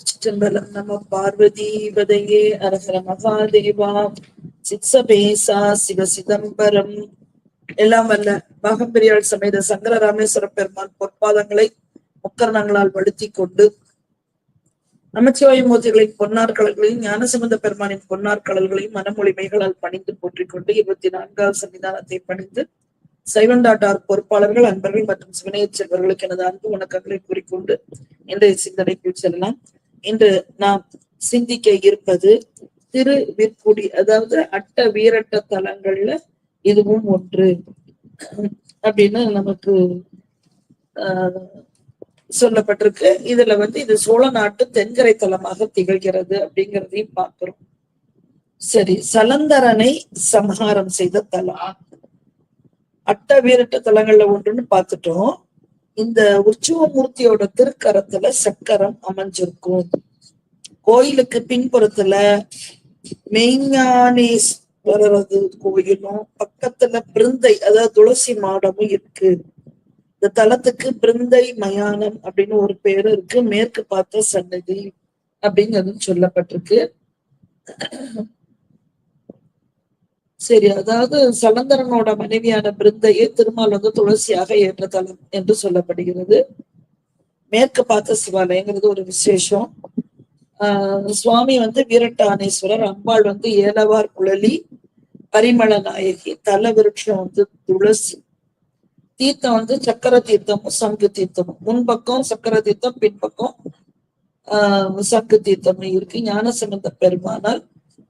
திருச்சிற்றம்பலம் நம பார்வதி பதையே அரசர மகாதேவா சித்சபேசா சிவ சிதம்பரம். எல்லாம் வல்ல பாகம்பெரியாள் சமேத சங்கர ராமேஸ்வர பெருமான் பொற்பாதங்களை முக்கரணங்களால் வழுத்தி கொண்டு நமச்சிவாய மூர்த்திகளின் பொன்னார் கடல்களையும் ஞானசம்பந்த பெருமானின் பொன்னார் கடல்களையும் மனமொழிமைகளால் பணிந்து போற்றிக் கொண்டு இருபத்தி நான்காவது சன்னிதானத்தை பணிந்து சைவண்டாட்டார் பொறுப்பாளர்கள் அன்பர்கள் மற்றும் சிவனையச் செல்வர்களுக்கு எனது அன்பு வணக்கங்களை கூறிக்கொண்டு இன்றைய சிந்தனைக்குள் செல்லலாம். இன்று நாம் சிந்திக்க இருப்பது திரு விற்குடி அதாவது அட்ட வீரட்ட தலங்கள்ல இதுவும் ஒன்று. அப்படின்னு நமக்கு ஆஹ் சொல்லப்பட்டிருக்கு. இதுல வந்து இது சோழ நாட்டு தென்கரை தலமாக திகழ்கிறது அப்படிங்கிறதையும் பார்க்கிறோம். சரி சலந்தரனை சம்ஹாரம் செய்த தலம் அட்ட வீரட்ட தலங்கள்ல ஒன்றுன்னு பார்த்துட்டோம். இந்த உற்சவமூர்த்தியோட திருக்கரத்துல சக்கரம் அமைஞ்சிருக்கும். கோயிலுக்கு பின்புறத்துல மெய்ஞானேஸ்வரரது கோயிலும் பக்கத்துல பிருந்தை அதாவது துளசி மாடமும் இருக்கு. இந்த தலத்துக்கு பிருந்தை மயானம் அப்படின்னு ஒரு பேரு இருக்கு. மேற்கு பார்த்த சன்னதி அப்படிங்கிறது சொல்லப்பட்டிருக்கு. சரி அதாவது சலந்தரனோட மனைவியான பிருந்தையை திருமால் வந்து துளசியாக ஏற்ற தலம் என்று சொல்லப்படுகிறது. மேற்கு பார்த்த சிவாலயங்கிறது ஒரு விசேஷம். ஆஹ் சுவாமி வந்து வீரட்டானேஸ்வரர் அம்பாள் வந்து ஏலவார் குழலி பரிமள நாயகி தல விருட்சம் வந்து துளசி தீர்த்தம் வந்து சக்கர தீர்த்தமும் சங்கு தீர்த்தமும் முன்பக்கம் சக்கர தீர்த்தம் பின்பக்கம் ஆஹ் சங்கு தீர்த்தமும் இருக்கு. ஞானசம்பந்த பெருமானால்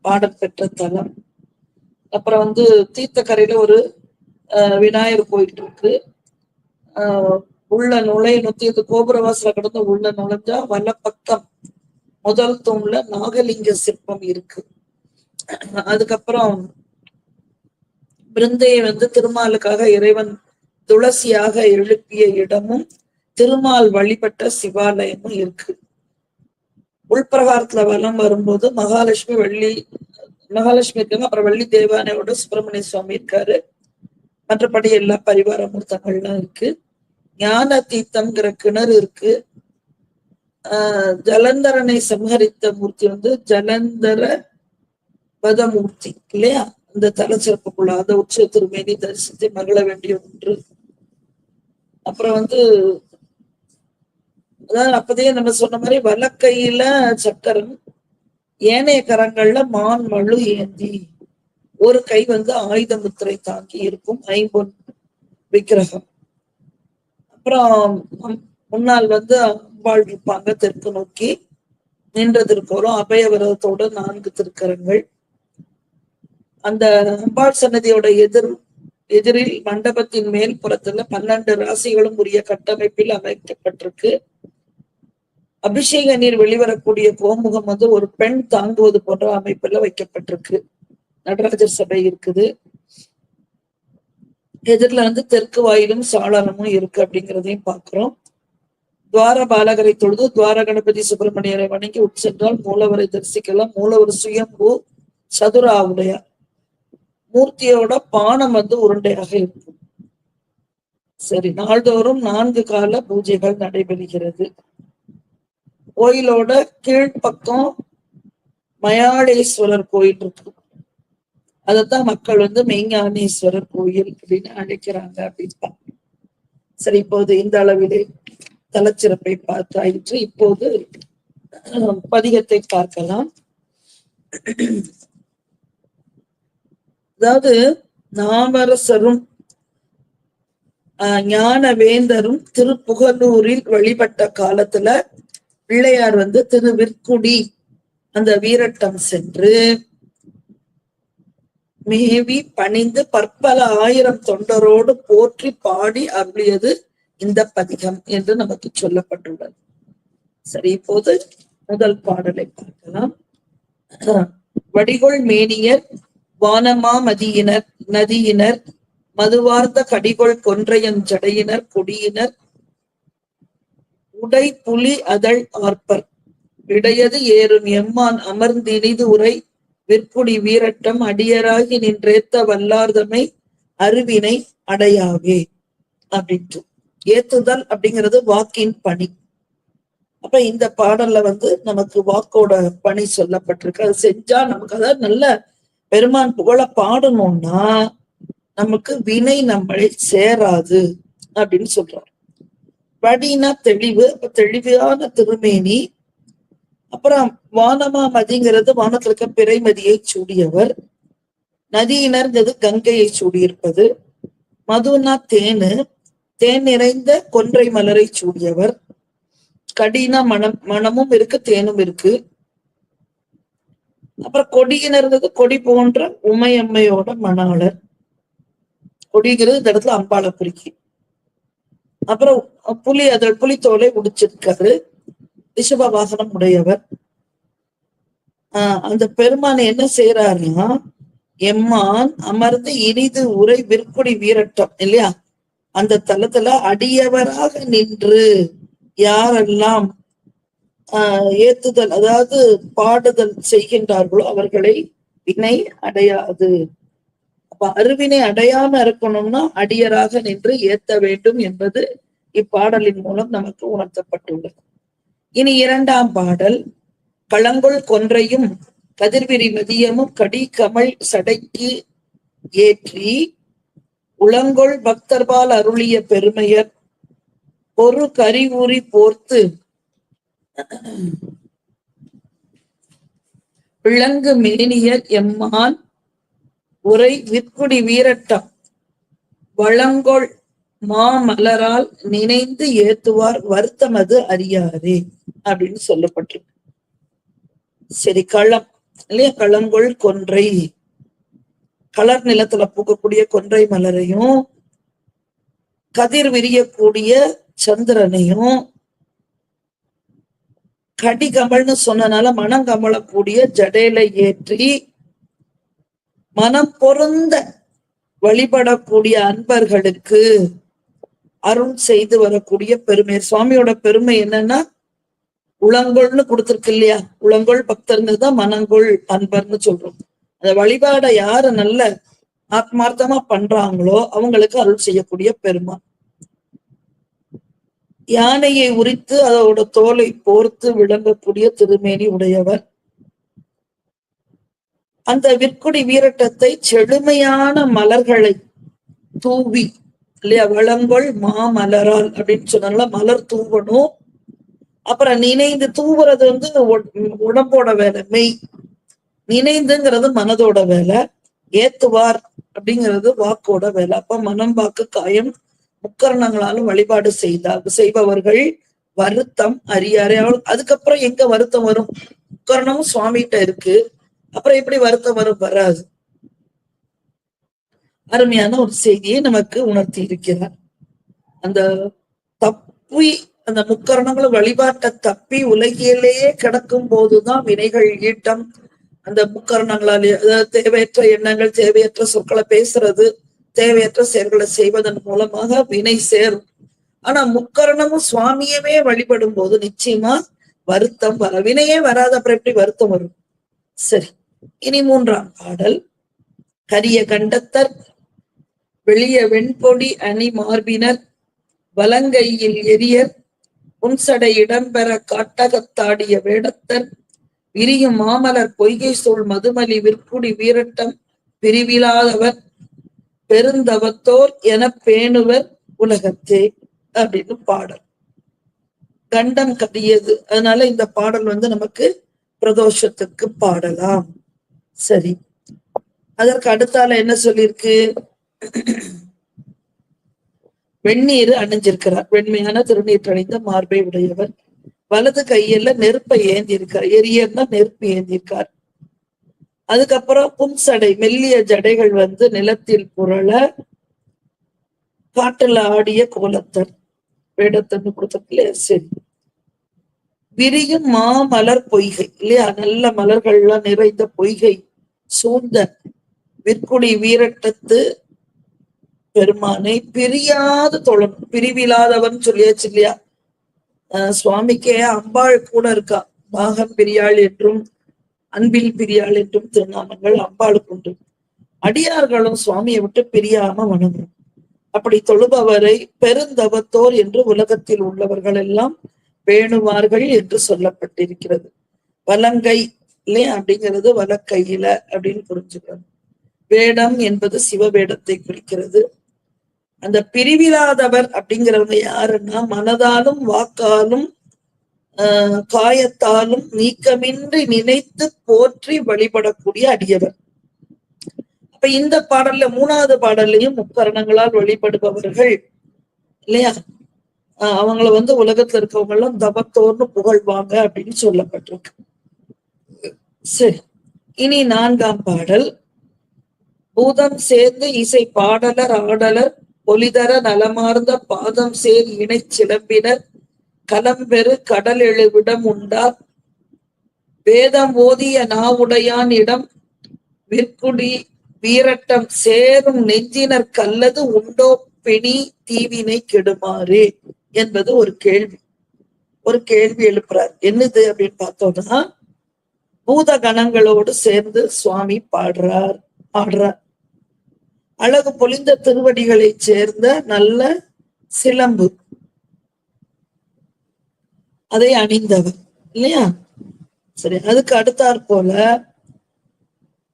பாடல் பெற்ற தலம். அப்புறம் வந்து தீர்த்தக்கரையில ஒரு விநாயகர் கோயில் இருக்கு. ஆஹ் உள்ள நுழையணும் இந்த கோபுரவாசல கடந்து உள்ள நுழைஞ்சா வலப்பக்கம் முதல் தூண்ல நாகலிங்க சிற்பம் இருக்கு. அதுக்கப்புறம் பிருந்தையை வந்து திருமாலுக்காக இறைவன் துளசியாக எழுப்பிய இடமும் திருமால் வழிபட்ட சிவாலயமும் இருக்கு. உள்பிரகாரத்துல வலம் வரும்போது மகாலட்சுமி வள்ளி மகாலட்சுமி இருக்காங்க. அப்புறம் வள்ளி தேவானையோட சுப்பிரமணிய சுவாமி இருக்காரு. மற்றபடி எல்லா பரிவார மூர்த்தங்கள்லாம் இருக்கு. ஞான தீர்த்தம்ங்கிற கிணறு இருக்கு. ஆஹ் ஜலந்தரனை சம்ஹரித்த மூர்த்தி வந்து ஜலந்தர பதமூர்த்தி இல்லையா? அந்த தலச்சிறப்புக்குள்ள அந்த உச்ச திருமேனி தரிசித்து மகிழ வேண்டிய ஒன்று. அப்புறம் வந்து அதாவது அப்பதையே நம்ம சொன்ன மாதிரி வலக்கையில சக்கரம் ஏனைய கரங்கள்ல மான் மழு ஏந்தி. ஒரு கை வந்து ஆயுத முத்திரை தாங்கி இருக்கும் ஐம்பொன் விக்கிரகம். அப்புறம் முன்னால் வந்து அம்பாள் இருப்பாங்க தெற்கு நோக்கி. நின்ற திருக்கோலம் அபயவிரதத்தோட நான்கு திருக்கரங்கள். அந்த அம்பாள் சன்னதியோட எதிர் எதிரில் மண்டபத்தின் மேல் புறத்துல பன்னெண்டு ராசிகளும் உரிய கட்டமைப்பில் அமைக்கப்பட்டிருக்கு. அபிஷேக நீர் வெளிவரக்கூடிய கோமுகம் வந்து ஒரு பெண் தாங்குவது போன்ற அமைப்புல வைக்கப்பட்டிருக்கு. நடராஜர் சபை இருக்குது. எதிரில வந்து தெற்கு வாயிலும் சாளரமும் இருக்கு அப்படிங்கிறதையும் பாக்குறோம் துவார பாலகரை தொழுது துவார கணபதி சுப்பிரமணியரை வணங்கி உட்சென்றால் மூலவரை தரிசிக்கலாம். மூலவர் சுயம்பு சதுராவுடைய மூர்த்தியோட பானம் வந்து உருண்டையாக இருக்கும். சரி நாள்தோறும் நான்கு கால பூஜைகள் நடைபெறுகிறது. கோயிலோட கீழ்ப்பக்கம் மயாளேஸ்வரர் கோயில் இருக்கு. அதத்தான் மக்கள் வந்து மெய்ஞானேஸ்வரர் கோயில் அப்படின்னு அழைக்கிறாங்க அப்படின்னு சரி இப்போது இந்த அளவிலே தலச்சிறப்பை பார்த்தாயிற்று இப்போது பதிகத்தை பார்க்கலாம். அதாவது நாமரசரும் ஞானவேந்தரும் திருப்புகலூரில் வழிபட்ட காலத்துல பிள்ளையார் வந்து திருவிற்குடி அந்த வீரட்டம் சென்று மேவி பணிந்து பற்பல ஆயிரம் தொண்டரோடு போற்றி பாடி அருளியது இந்த பதிகம் என்று நமக்கு சொல்லப்பட்டுள்ளது. சரி இப்போது முதல் பாடலை பார்க்கலாம். வடிகொள் மேனியர் வானமா மதியினர் நதியினர் மதுவார்ந்த கடிகொள் கொன்றையன் ஜடையினர் கொடியினர் உடை புலி அதழ் ஆர்ப்பர். இடையது ஏறும் எம்மான் அமர்ந்தினிது உரை. விற்புடி வீரட்டம் அடியராகி நின்றேத்த வல்லார்தமை அறிவினை அடையாவே. அப்படின்ட்டு. ஏத்துதல் அப்படிங்கிறது வாக்கின் பணி. அப்ப இந்த பாடல்ல வந்து நமக்கு வாக்கோட பணி சொல்லப்பட்டிருக்கு. அது செஞ்சா நமக்கு அதாவது நல்ல பெருமான் புகழ பாடணும்னா நமக்கு வினை நம்மளை சேராது அப்படின்னு சொல்றாரு. வடினா தெளிவு அப்ப தெளிவான திருமேனி. அப்புறம் வானமா மதிங்கிறது வானத்துல இருக்க பிறைமதியை சூடியவர். நதியினர்ந்தது கங்கையை சூடியிருப்பது. மதுனா தேனு தேன் நிறைந்த கொன்றை மலரை சூடியவர். கடினா மனம் மனமும் இருக்கு தேனும் இருக்கு. அப்புறம் கொடியினர்ங்கிறது கொடி போன்ற உமையம்மையோட மணாளர். கொடிங்கிறது இந்த இடத்துல அம்பாளை குறிக்கும் அப்புறம் புலி அதில் புலித்தோலை உடிச்சிருக்காரு ரிஷப வாகனம் உடையவர். ஆஹ் அந்த பெருமான் என்ன செய்யறாருன்னா எம்மான் அமர்ந்து இனிது உரை விற்குடி வீரட்டம் இல்லையா? அந்த தலத்துல அடியவராக நின்று யாரெல்லாம் ஆஹ் ஏத்துதல் அதாவது பாடுதல் செய்கின்றார்களோ அவர்களை வினை அடையாது. அப்ப அருவினை அடையாம இருக்கணும்னா அடியராக நின்று ஏத்த வேண்டும் என்பது இப்பாடலின் மூலம் நமக்கு உணர்த்தப்பட்டுள்ளது. இனி இரண்டாம் பாடல் பழங்குள் கொன்றையும் கதிர்விரி மதியமும் கடி கமல் சடைக்கு ஏற்றி உளங்கொள் பக்தர்பால் அருளிய பெருமையர் பொறு கரிவுரி போர்த்து விளங்கு மேனியர் எம்மான் உரை விற்குடி வீரட்டம். வளங்கொள் மாமலரால் நினைந்து ஏத்துவார் வருத்தமது அறியாதே அப்படின்னு சொல்லப்பட்டிருக்கு. சரி களம் இல்லையா? களங்கொள் கொன்றை. கலர் நிலத்துல பூக்கக்கூடிய கொன்றை மலரையும் கதிர் விரியக்கூடிய சந்திரனையும் கடிகமல்னு சொன்னனால மனங்கமலக்கூடிய ஜடையில ஏற்றி மனம் பொருந்த வழிபடக்கூடிய அன்பர்களுக்கு அருள் செய்து வரக்கூடிய பெருமை. சுவாமியோட பெருமை என்னன்னா உளங்கொள்னு கொடுத்திருக்கு இல்லையா? உளங்கொள் பக்தர்னு தான் மனங்கொள் அன்பர்னு சொல்றோம். அந்த வழிபாட யாரு நல்ல ஆத்மார்த்தமா பண்றாங்களோ அவங்களுக்கு அருள் செய்யக்கூடிய பெருமா. யானையை உரித்து அதோட தோலை போர்த்து விளங்கக்கூடிய திருமேனி உடையவர். அந்த விற்குடி வீரட்டத்தை செழுமையான மலர்களை தூவி இல்லையா வளங்கொள் மாமலரால் அப்படின்னு சொன்னால மலர் தூவணும். அப்புறம் நினைந்து தூவுறது வந்து உடம்போட வேலை மெய். நினைந்துங்கிறது மனதோட வேலை ஏத்துவார் அப்படிங்கிறது வாக்கோட வேலை. அப்ப மனம் வாக்கு காயம் முக்கரணங்களாலும் வழிபாடு செய்தார் செய்பவர்கள் வருத்தம் அறியாரே. அதுக்கப்புறம் எங்க வருத்தம் வரும்? முக்கரணமும் சுவாமிகிட்ட இருக்கு. அப்புறம் எப்படி வருத்தம் வரும் வராது. அருமையான ஒரு செய்தியை நமக்கு உணர்த்தி இருக்கிறார். அந்த தப்பி அந்த முக்கரணங்களும் வழிபாட்டை தப்பி உலகிலேயே கிடக்கும் போதுதான் வினைகள் ஈட்டம். அந்த முக்கரணங்களாலே தேவையற்ற எண்ணங்கள் தேவையற்ற சொற்களை பேசுறது தேவையற்ற செயல்களை செய்வதன் மூலமாக வினை சேரும். ஆனா முக்கரணமும் சுவாமியவே வழிபடும் போது நிச்சயமா வருத்தம் வர வினையே வராது அப்புறம் எப்படி வருத்தம் வரும்? சரி. இனி மூன்றாம் பாடல் கரிய கண்டத்தர் வெளிய வெண்பொடி அணி மார்பினர் வலங்கையில் எரியர் புன்சடை இடம்பெற காட்டகத்தாடிய வேடத்தர் விரியும் மாமலர் பொய்கை சூழ் மதுமலி விற்குடி வீரட்டம் பிரிவிலாதவர் பெருந்தவத்தோர் என பேணுவர் உலகத்தே அப்படின்னு பாடல். கண்டம் கதியது அதனால இந்த பாடல் வந்து நமக்கு பிரதோஷத்துக்கு பாடலாம். சரி. அதற்கு அடுத்தால என்ன சொல்லியிருக்கு? வெந்நீர் அணிஞ்சிருக்கிறார். வெண்மையான திருநீர் அணிந்த மார்பை உடையவர். வலது கையில நெருப்பை ஏந்தி இருக்கார் எரியர்னா நெருப்பு ஏந்திருக்கார் அதுக்கப்புறம் புன்சடை மெல்லிய ஜடைகள் வந்து நிலத்தில் புரள காட்டுல ஆடிய கோலத்தர் வேடத்தன்னு கொடுத்ததுல சரி. விரியும் மாமலர் பொய்கை இல்லையா? நல்ல மலர்கள்லாம் நிறைந்த பொய்கை. சூழ்ந்த விற்குடி வீரட்டத்து பெருமானை பிரியாது தொழணும் பிரிவில்லாதவன் சொல்லியாச்சு இல்லையா? சுவாமிக்கே அம்பாள் கூட இருக்கா? பாகம் பிரியாள் என்றும் அன்பில் பிரியாள் என்றும் திருநாமங்கள் அம்பாளுக்கு உண்டு. அடியார்களும் சுவாமியை விட்டு பிரியாம வணங்கும். அப்படி தொழுபவரை பெருந்தவத்தோர் என்று உலகத்தில் உள்ளவர்கள் எல்லாம் பேணுவார்கள் என்று சொல்லப்பட்டிருக்கிறது. வலங்கை இல்லையா? அப்படிங்கிறது வலக்கையில அப்படின்னு புரிஞ்சுக்கணும். வேடம் என்பது சிவவேடத்தை குறிக்கிறது. அந்த பிரிவிலாதவர் அப்படிங்கிறவங்க யாருன்னா மனதாலும் வாக்காலும் ஆஹ் காயத்தாலும் நீக்கமின்றி நினைத்து போற்றி வழிபடக்கூடிய அடியவர். அப்ப இந்த பாடல்ல மூணாவது பாடல்லையும் முக்கரணங்களால் வழிபடுபவர்கள் இல்லையா? ஆஹ் அவங்கள வந்து உலகத்துல இருக்கவங்க எல்லாம் தபத்தோர்னு புகழ்வாங்க அப்படின்னு சொல்லப்பட்டிருக்கு. சரி. இனி நான்காம் பாடல். பூதம் சேர்ந்து இசை பாடலர் ஆடலர் பொலிதர நலமார்ந்த பாதம் சேர் இணை சிலம்பினர். கலம்பெரு கடல் எழுவிடம் உண்டார். வேதம் ஓதிய நாவுடையான் இடம். விற்குடி வீரட்டம் சேரும் நெஞ்சினர் கல்லது உண்டோ பிணி தீவினை கெடுமாறு? என்பது ஒரு கேள்வி. ஒரு கேள்வி எழுப்புறார். என்னது அப்படின்னு பார்த்தோம்னா பூத கணங்களோடு சேர்ந்து சுவாமி பாடுறார் ஆடுறார் அழகு பொழிந்த திருவடிகளை சேர்ந்த நல்ல சிலம்பு. அதை அணிந்தவர் இல்லையா? சரி அதுக்கு அடுத்தாற் போல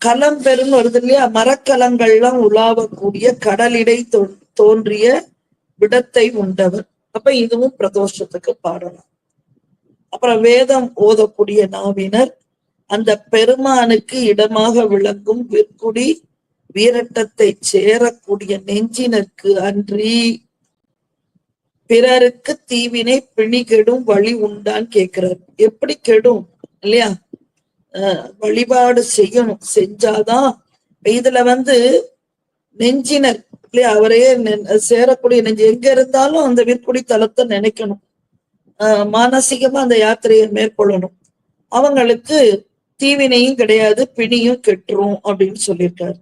களம்பெருன்னு வருது இல்லையா? மரக்கலங்கள்லாம் உலாவக்கூடிய கடலிடை தோ- தோன்றிய விடத்தை உண்டவர். அப்ப இதுவும் பிரதோஷத்துக்கு பாடலாம். அப்புறம் வேதம் ஓதக்கூடிய நாவினர் அந்த பெருமானுக்கு இடமாக விளங்கும் விற்குடி வீரட்டத்தை சேரக்கூடிய நெஞ்சினருக்கு அன்றி பிறருக்கு தீவினை பிணி கெடும் வழி உண்டான்னு கேட்கிறார். எப்படி கெடும்? இல்லையா? வழிபாடு செய்யணும். செஞ்சாதான் இதுல வந்து நெஞ்சினர் இல்லையா? அவரே நெ- சேரக்கூடிய நெஞ்சு. எங்க இருந்தாலும் அந்த விற்குடி தலத்தை நினைக்கணும். ஆஹ் மானசீகமா அந்த யாத்திரையை மேற்கொள்ளணும். அவங்களுக்கு தீவினையும் கிடையாது பிணியும் கெட்டுரும் அப்படின்னு சொல்லியிருக்காரு.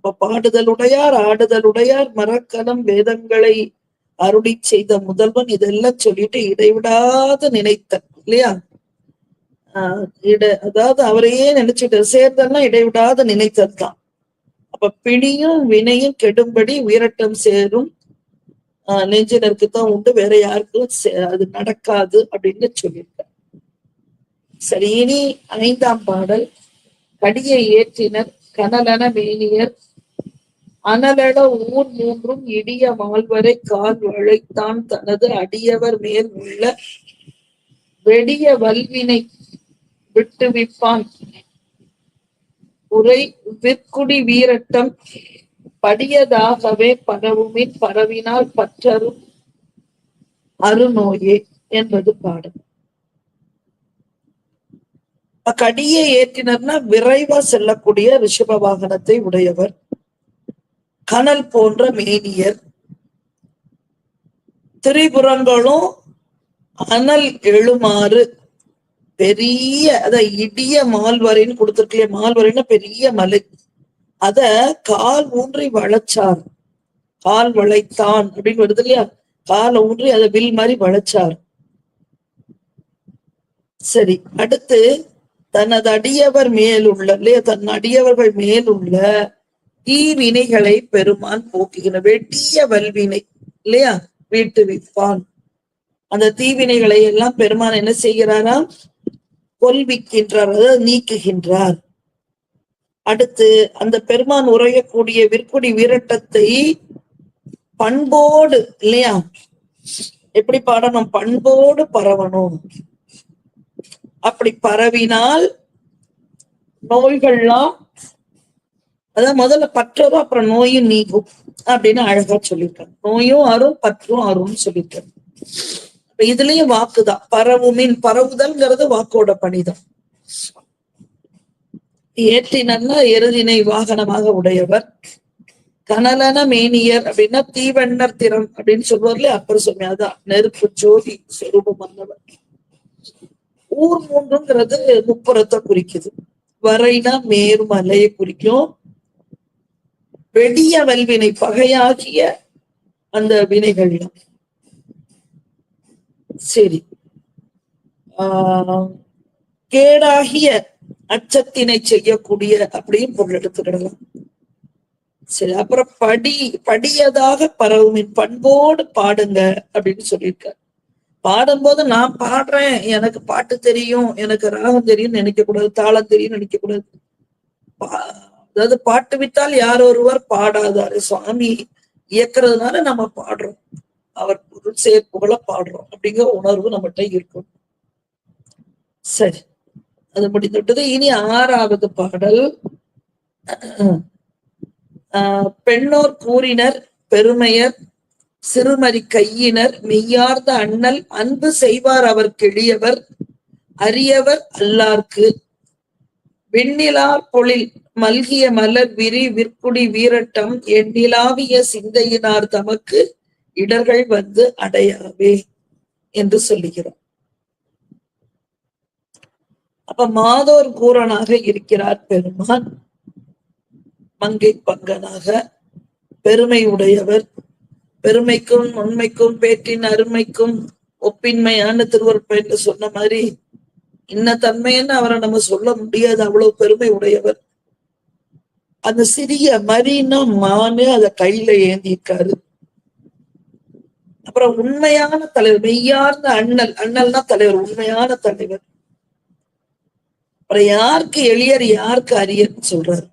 அப்ப பாடுதலுடையார் ஆடுதலுடையார் மரக்கலம் வேதங்களை அருளி செய்த முதல்வன் இதெல்லாம் சொல்லிட்டு இடைவிடாது நினைத்த இல்லையா? ஆஹ் இட அதாவது அவரையே நினைச்சிட்டு சேர்ந்தெல்லாம் இடைவிடாது நினைத்ததுதான் அப்ப பிணியும் வினையும் கெடும்படி உயிரட்டம் சேரும். ஆஹ் நெஞ்சினருக்கு தான் உண்டு வேற யாருக்கும் சே- அது நடக்காது அப்படின்னு சொல்லியிருக்காரு. சரி இனி ஐந்தாம் பாடல். கடியை ஏற்றினர் கனலன மேனியர். அனலட ஊர் மூன்றும் இடிய வாழ்வரை கால் வழைத்தான் தனது அடியவர் மேல் உள்ள வெடிய வல்வினை விட்டுவிப்பான். உரை விற்குடி வீரட்டம் படியதாகவே பரவுமின் பரவினால் பற்றரும் அருநோயே என்பது பாடல். கடியை ஏற்றினர்னா விரைவா செல்லக்கூடிய ரிஷப வாகனத்தை உடையவர். கனல் போன்ற மேனியர். திரிபுரங்களும் அனல் எழுமாறு. பெரிய அத இடிய மால்வரைன்னு கொடுத்துருக்கலையே மால்வரைன்னா பெரிய மலை. அத கால் ஊன்றி வளைச்சார். கால் வளைத்தான் அப்படின்னு வருது இல்லையா? கால ஊன்றி அதை வில் மாதிரி வளைச்சார். சரி அடுத்து தனது அடியவர் மேலுள்ள இல்லையா தன் அடியவர்கள் மேலுள்ள தீவினைகளை பெருமான் போக்குகிற வெட்டிய வல்வினை இல்லையா வீட்டு விப்பான். அந்த தீவினைகளை எல்லாம் பெருமான் என்ன செய்கிறாராம் கொல்விக்கின்றார் அதாவது நீக்குகின்றார். அடுத்து அந்த பெருமான் உரையக்கூடிய விற்குடி வீரட்டத்தை பண்போடு இல்லையா எப்படி பாடணும்? பண்போடு பரவணும். அப்படி பரவினால் நோய்கள்லாம் அதான் முதல்ல பற்றரும் அப்புறம் நோயும் நீங்கும் அப்படின்னு அழகா சொல்லியிருக்காங்க. நோயும் அரும் பற்றும் அரும்னு சொல்லியிருக்காங்க. இதுலயும் வாக்குதான். பரவுமின் பரவுதல்ங்கிறது வாக்கோட பணிதான். ஏற்றினன்னா எருதினை வாகனமாக உடையவர். கனலன மேனியர் அப்படின்னா தீவண்ணர் திறம் அப்படின்னு சொல்லுவார்ல அப்புறம் சொன்ன அதான். நெருப்பு ஜோதி சொரூபம் வந்தவர். ஊர் மூன்றுங்கிறது முப்புறத்தை குறிக்குது. வரைனா மேருமலையை குறிக்கும். வெடிய வல்வினை பகையாகிய அந்த வினைகள் சரி. ஆஹ் கேடாகிய அச்சத்தினை செய்யக்கூடிய அப்படின்னு பொருள் எடுத்துக்கிடலாம். சரி அப்புறம் படி படியதாக பரவுமின் பண்போடு பாடுங்க அப்படின்னு சொல்லியிருக்காரு. பாடும்போது நான் பாடுறேன். எனக்கு பாட்டு தெரியும். எனக்கு ராகம் தெரியும் நினைக்க கூடாது தாளம் தெரியும் நினைக்க கூடாது பா- அதாவது பாட்டு விட்டால் யார் ஒருவர் பாடாதாரு. சுவாமி இயக்குறதுனால நம்ம பாடுறோம். அவர் பொருள் சேர்ப்புகளை பாடுறோம். அப்படிங்கிற உணர்வு நம்மகிட்ட இருக்கும். சரி. அது முடிந்து விட்டது இனி ஆறாவது பாடல். ஆஹ் பெண்ணோர் கூறினர். பெருமையர் சிறுமறி கையினர் மெய்யார்ந்த அண்ணல் அன்பு செய்வார் அவர் கிளியவர் அரியவர் அல்லார்க்கு. விண்ணிலார் பொழில் மல்கிய மலர் விரி விற்குடி வீரட்டம் எண்ணிலாவிய சிந்தையினார் தமக்கு இடர்கள் வந்து அடையாவே என்று சொல்லுகிறார் அப்ப மாதோர் கூறனாக இருக்கிறார் பெருமான். மங்கை பங்கனாக பெருமை உடையவர். பெருமைக்கும் உண்மைக்கும் பேற்றின் அருமைக்கும் ஒப்பின்மையான திருவருப்பென்று சொன்ன மாதிரி இன்ன தன்மைன்னு அவரை நம்ம சொல்ல முடியாது. அவ்வளவு பெருமை உடையவர். அந்த சிறிய மரினா மானு அத கையில ஏந்திருக்காரு. அப்புறம் உண்மையான தலைவர் மெய்யார்ந்த அண்ணல். அண்ணல்னா தலைவர் உண்மையான தலைவர். அப்புறம் யாருக்கு எளியர் யாருக்கு அரியர்னு சொல்றாரு.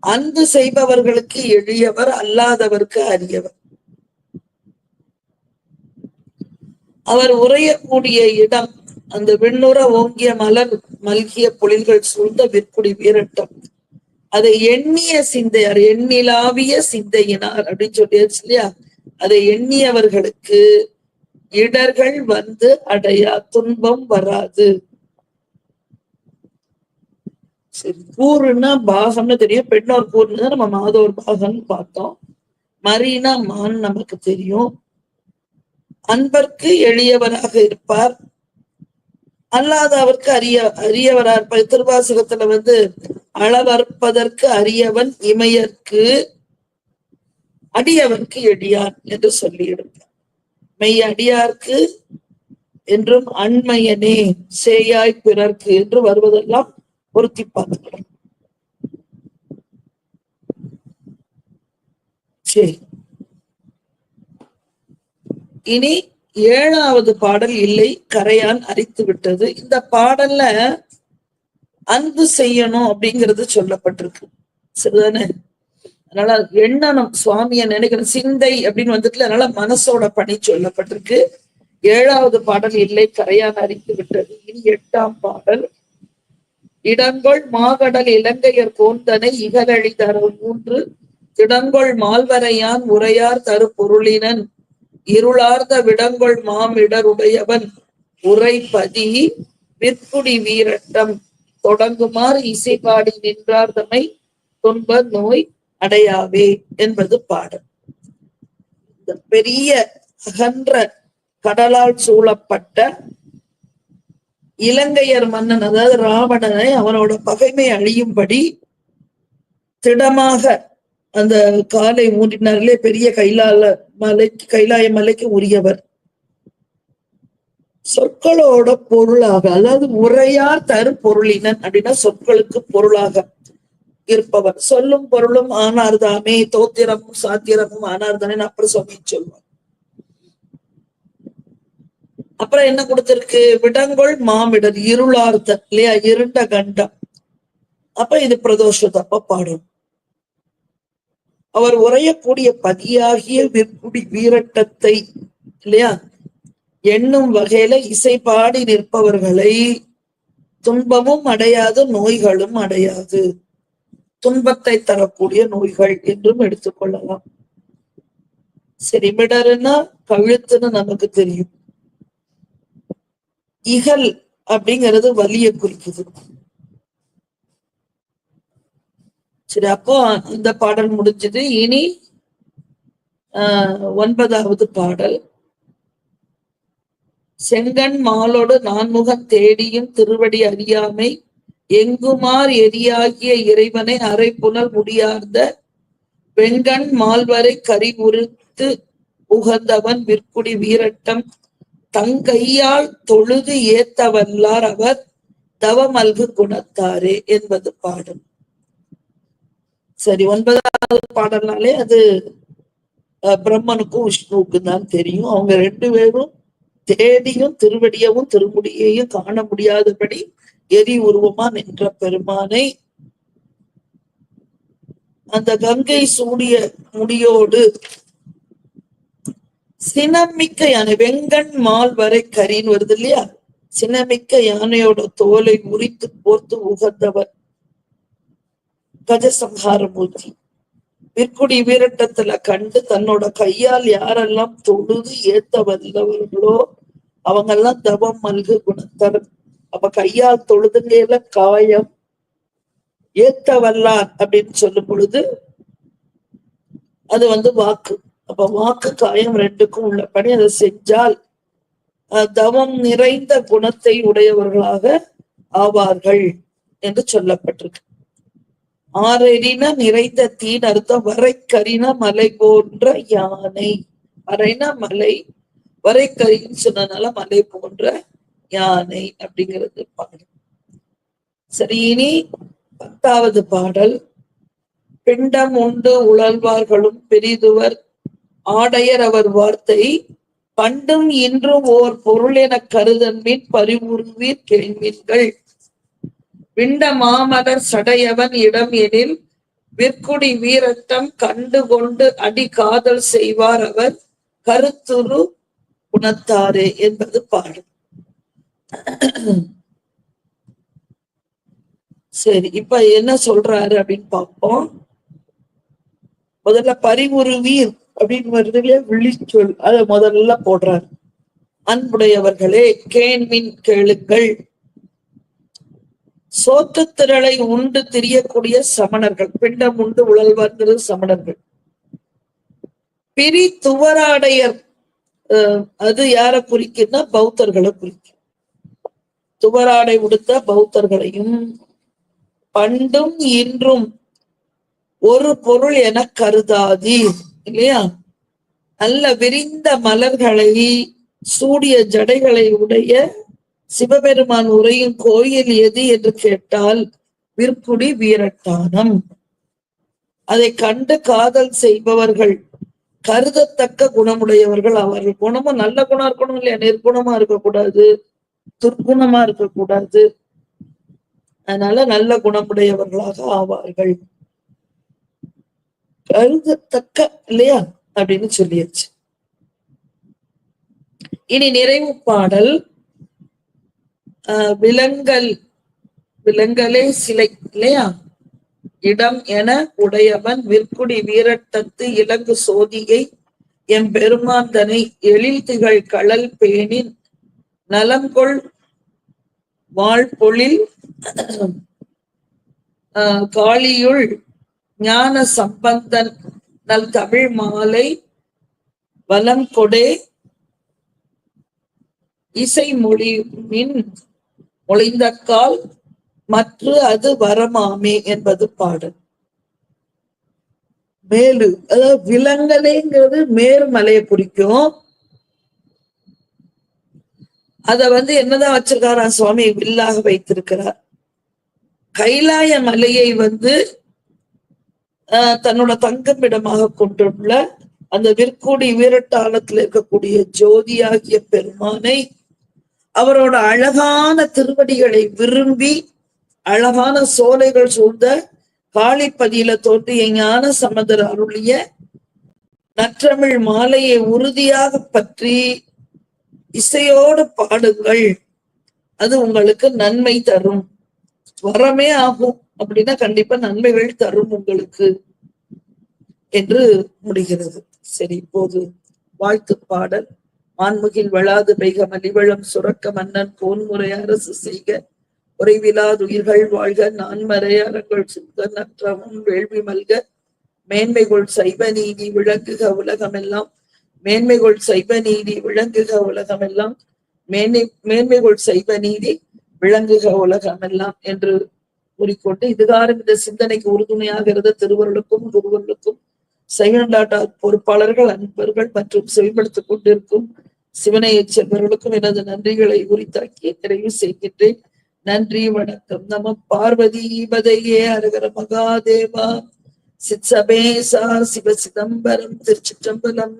அன்பு செய்பவர்களுக்கு எளியவர் அல்லாதவருக்கு அரியவர். அவர் உரையக்கூடிய இடம் அந்த விண்ணுற ஓங்கிய மலர் மல்கிய பொழில்கள் சூழ்ந்த விற்குடி வீரட்டம். அதை எண்ணிய சிந்தையார் எண்ணிலாவிய சிந்தையினார் அப்படின்னு சொல்லியாச்சு இல்லையா? அதை எண்ணியவர்களுக்கு இடர்கள் வந்து அடையா துன்பம் வராது. சரி கூறுனா பாகம்னு தெரியும் பெண்ணோர் கூறுனா நம்ம மாதோர் பாகம்னு பார்த்தோம். மரீனா மான் நமக்கு தெரியும். அன்பர்க்கு எளியவராக இருப்பார். அல்லாத அவருக்கு அரிய அரியவரா இருப்பார் திருவாசகத்துல வந்து அளவற்பதற்கு அரியவன் இமையற்கு அடியவனுக்கு எளியான் என்று சொல்லி மெய் அடியார்க்கு என்றும் அண்மையனே சேயாய் பிறர்க்கு என்று வருவதெல்லாம் பொருத்தி பார்த்துக்கிறோம் சரி. இனி ஏழாவது பாடல் இல்லை கரையான் அரித்து விட்டது. இந்த பாடல்ல அன்பு செய்யணும் அப்படிங்கிறது சொல்லப்பட்டிருக்கு. சரிதானே? அதனால எண்ணணும் சுவாமிய நினைக்கணும்? சிந்தை அப்படின்னு வந்துட்டு அதனால மனசோட பணி சொல்லப்பட்டிருக்கு. ஏழாவது பாடல் இல்லை கரையான் அரித்து விட்டது. இனி எட்டாம் பாடல். இடங்கொள் மாகடல் இலங்கையர் கோந்தனை இகலழி தரு மூன்று. திடங்கொள் மால்வரையான் உரையார் தரு பொருளினன் இருளார்ந்த விடங்கொள் மாமிடருடையவன் உரைப்பதி விற்குடி வீரட்டம். தொடங்குமாறு இசைப்பாடி நின்றார்தமை துன்ப நோய் அடையாவே என்பது பாடல். இந்த பெரிய அகன்ற கடலால் சூழப்பட்ட இலங்கையர் மன்னன் அதாவது ராவணனை அவனோட பகைமை அழியும்படி திடமாக அந்த காலை மூடினார்களே பெரிய கைலால மலைக்கு கைலாய மலைக்கு உரியவர். சொற்களோட பொருளாக அதாவது உரையார் தரு பொருளினன் அப்படின்னா சொற்களுக்கு பொருளாக இருப்பவர். சொல்லும் பொருளும் ஆனார்தாமே தோத்திரமும் சாத்திரமும் ஆனார்தானே அப்புறம் சொல்லி சொல்லுவார் அப்புறம் என்ன கொடுத்திருக்கு? விடங்கொள் மாமிடர் இருளார்த்த இல்லையா? இருண்ட கண்டம். அப்ப இது பிரதோஷத்தப்ப பாடும் அவர் உரையக்கூடிய பதியாகிய விற்குடி வீரட்டத்தை இல்லையா? எண்ணும் வகையில இசை பாடி நிற்பவர்களை துன்பமும் அடையாது நோய்களும் அடையாது. துன்பத்தை தரக்கூடிய நோய்கள் என்றும் எடுத்துக்கொள்ளலாம் செரிமிடர்னா கழுத்துன்னு நமக்கு தெரியும். இகல் அப்படிங்கிறது வலிய குறிக்குது. சரி அப்போ இந்த பாடல் முடிஞ்சது. இனி ஆஹ் ஒன்பதாவது பாடல். செங்கன் மாலோடு நான்முகம் தேடியும் திருவடி அறியாமை எங்குமார் எரியாகிய இறைவனை அரை புனல் முடியார்ந்த வெங்கண் மால்வரை கரி உறுத்து உகந்தவன் விற்குடி வீரட்டம் தங்கையால் தொழுது ஏத்தவல்லார் அவர் தவமல்கு குணத்தாரே என்பது பாடல். சரி ஒன்பதாவது பாடல்னாலே அது பிரம்மனுக்கும் விஷ்ணுவுக்கும் தான் தெரியும். அவங்க ரெண்டு பேரும் தேடியும் திருவடியவும் திருமுடியையும் காண முடியாதபடி எரி உருவமா நின்ற பெருமானை அந்த கங்கை சூடிய முடியோடு சினமிக்க யானை வெங்கண் மால் வரை கரின்னு வருது இல்லையா? சினமிக்க யானையோட தோலை முறித்து போர்த்து உகந்தவர் கஜசம்ஹாரமூர்த்தி. விற்குடி வீரட்டத்துல கண்டு தன்னோட கையால் யாரெல்லாம் தொழுது ஏத்த வல்லவர்களோ அவங்கெல்லாம் தவம் மல்கு குணத்தர் அப்ப கையால் தொழுதுங்கல காயம்? ஏத்த வல்லான் அப்படின்னு சொல்லும் பொழுது அது வந்து வாக்கு. அப்ப வாக்கு காயம் ரெண்டுக்கும் உள்ள பணி. அதை செஞ்சால் தவம் நிறைந்த குணத்தை உடையவர்களாக ஆவார்கள் என்று சொல்லப்பட்டிருக்கு. ஆறெறின நிறைந்த தீன் அர்த்தம் வரைக்கரின மலை போன்ற யானை. வரைனா மலை வரைக்கரின்னு சொன்னதுனால மலை போன்ற யானை அப்படிங்கிறது பாடல். சரி இனி பத்தாவது பாடல். பிண்டம் உண்டு உழல்வார்களும் பெரிதுவர் ஆடையர் அவர் வார்த்தை பண்டும் இன்றும் ஓர் பொருள் என கருதன்மின் பரிவுருவீர் கேள்வீர்கள் விண்ட மாமலர் சடையவன் இடம் எனில் விற்குடி வீரத்தம் கண்டு கொண்டு அடி காதல் செய்வார் அவர் கருத்துரு உணர்த்தாரு என்பது பாடல். சரி இப்ப என்ன சொல்றாரு அப்படின்னு பார்ப்போம். முதல்ல பரிவுருவீர் அப்படின்னு வருது இல்லையா விழிச்சொல் அத முதல்ல போடுறாரு. அன்புடையவர்களே கேண்மின் கேளுங்கள். சோத்து திரளை உண்டு திரியக்கூடிய சமணர்கள். பிண்டம் உண்டு உழல்வார்ங்கிறது சமணர்கள். பிரி துவராடையர் அது யார குறிக்குன்னா பௌத்தர்களை குறிக்கும். துவராடை உடுத்த பௌத்தர்களையும் பண்டும் இன்றும் ஒரு பொருள் என கருதாதீர் இல்லையா? நல்ல விரிந்த மலர்களை சூடிய ஜடைகளை உடைய சிவபெருமான் உரையும் கோயில் எது என்று கேட்டால் விற்குடி வீரட்டானம். அதை கண்டு காதல் செய்பவர்கள் கருதத்தக்க குணமுடையவர்கள் அவர்கள் குணமும் நல்ல குணம் இருக்கணும் இல்லையா? நிர்குணமா இருக்கக்கூடாது துர்க்குணமா இருக்கக்கூடாது. அதனால நல்ல குணமுடையவர்களாக ஆவார்கள். கருதத்தக்க இல்லையா? அப்படின்னு சொல்லியாச்சு. இனி நிறைவு பாடல். விலங்கல் விலங்கலே சிலை இல்லையா? இடம் என உடையவன் விற்குடி வீரட்டத்து இலங்கு சோதியை எம் பெருமாந்தனை எழில் திகழ் களல் பேணின் நலங்கொள் வாழ்பொழில் ஆஹ் காளியுள் ஞான சம்பந்தன் நல் தமிழ் மாலை வலம் கொடே இசை மொழி மின் மொழிந்தக்கால் மற்ற அது வரமாமே என்பது பாடல். மேலு அதாவது விலங்கலைங்கிறது மேருமலையை குறிக்கும். அத வந்து என்னதான் வச்சிருக்காரா சுவாமி? வில்லாக வைத்திருக்கிறார். கைலாய மலையை வந்து ஆஹ் தன்னோட தங்கமிடமாக கொண்டுள்ள அந்த விற்குடி வீரட்டாளத்தில் இருக்கக்கூடிய ஜோதியாகிய பெருமானை அவரோட அழகான திருவடிகளை விரும்பி அழகான சோலைகள் சூழ்ந்த காளிப்பதியில தோன்றிய ஞான சமதர் அருளிய நற்றமிழ் மாலையை உறுதியாக பற்றி இசையோடு பாடுங்கள். அது உங்களுக்கு நன்மை தரும். வரமே ஆகும் அப்படின்னா கண்டிப்பா நன்மைகள் தரும் உங்களுக்கு என்று முடிகிறது. சரி இப்போது வாழ்த்து பாடல். ஆன்முகில் வளாது பெய்க மலிவளம் சுரக்க மன்னன் கோன்முறை அரசு செய்க. உறைவிலாது உயிர்கள் வாழ்க நான்மறை அறங்கள் சுத்த நற்றமும் வேள்வி மல்க. மேன்மைகொள் சைவ நீதி விளங்குக உலகமெல்லாம். மேன்மைகொள் சைவ நீதி விளங்குக உலகமெல்லாம். மேன்மை மேன்மைகொள் சைவ நீதி விளங்குக உலகமெல்லாம் என்று கூறிக்கொண்டு இதுகாரம் இந்த சிந்தனைக்கு உறுதுணையாகிறது திருவருளுக்கும் குருவர்களுக்கும் சைவண்டாட்டா பொறுப்பாளர்கள் அன்பர்கள் மற்றும் செயல்படுத்திக் கொண்டிருக்கும் சிவனை செல்வர்களுக்கும் எனது நன்றிகளை உரித்தாக்கி நிறைவு செய்கின்றேன். நன்றி வணக்கம். நம பார்வதி பதையே அரகர மகாதேவா. சித் சபேசா சிவ சிதம்பரம் திருச்சிற்றம்பலம்.